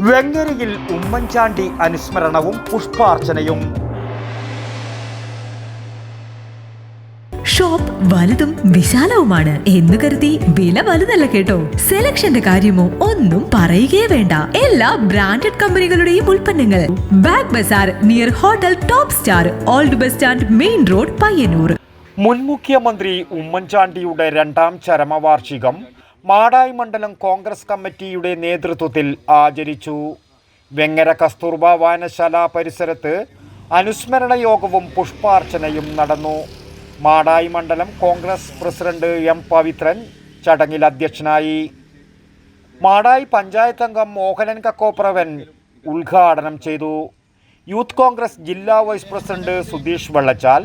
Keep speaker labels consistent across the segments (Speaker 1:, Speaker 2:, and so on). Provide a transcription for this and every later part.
Speaker 1: വെങ്ങരയിൽ Oommen Chandy അനുസ്മരണവും പുഷ്പാർച്ചനയും.
Speaker 2: Shop വലുതും വിശാലവുമാണ് എന്ന് കരുതി വില വലുതല്ല കേട്ടോ. സെലക്ഷന്റെ കാര്യമോ ഒന്നും പറയുകയേ വേണ്ട. എല്ലാ ബ്രാൻഡഡ് കമ്പനികളുടെയും ഉൽപ്പന്നങ്ങൾ. Bag bazaar near hotel top star old bus stand main road Payyanur.
Speaker 1: മുൻ മുഖ്യമന്ത്രി ഉമ്മൻചാണ്ടിയുടെ രണ്ടാം ചരമവാർഷികം മാടായി മണ്ഡലം കോൺഗ്രസ് കമ്മിറ്റിയുടെ നേതൃത്വത്തിൽ ആചരിച്ചു. വെങ്ങര കസ്തൂർബ വായനശാല പരിസരത്ത് അനുസ്മരണ യോഗവും പുഷ്പാർച്ചനയും നടന്നു. മാടായി മണ്ഡലം കോൺഗ്രസ് പ്രസിഡന്റ് എം പവിത്രൻ ചടങ്ങിൽ അധ്യക്ഷനായി. മാടായി പഞ്ചായത്ത് അംഗം മോഹനൻ കക്കോപ്രവൻ ഉദ്ഘാടനം ചെയ്തു. യൂത്ത് കോൺഗ്രസ് ജില്ലാ വൈസ് പ്രസിഡന്റ് സുധീഷ് വെള്ളച്ചാൽ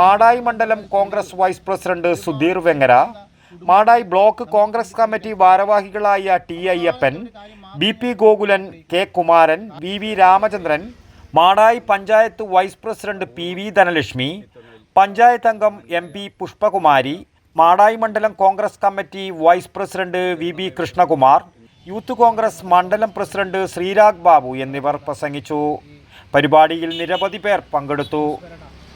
Speaker 1: മാടായി മണ്ഡലം Congress vice president Sudheer Vengara Madayi block Congress committee ഭാരവാഹികളായ T Ayyappan B P Gokulan K Kumaran V V Ramachandran Madayi panchayat vice president P V Dhanalakshmi panchayat അംഗം M P Pushpakumari Madayi മണ്ഡലം Congress committee vice president V B Krishnakumar youth Congress മണ്ഡലം president Sreerag Babu എന്നിവർ പ്രസംഗിച്ചു. പരിപാടിയിൽ നിരവധി പേർ പങ്കെടുത്തു.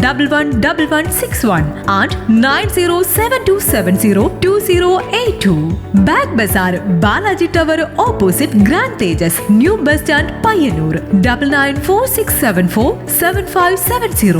Speaker 2: double one double one six one and nine zero seven two seven zero two zero eight two bag bazaar Balaji tower opposite grand Tejas new bus stand Payyanur double nine four six seven four seven five seven zero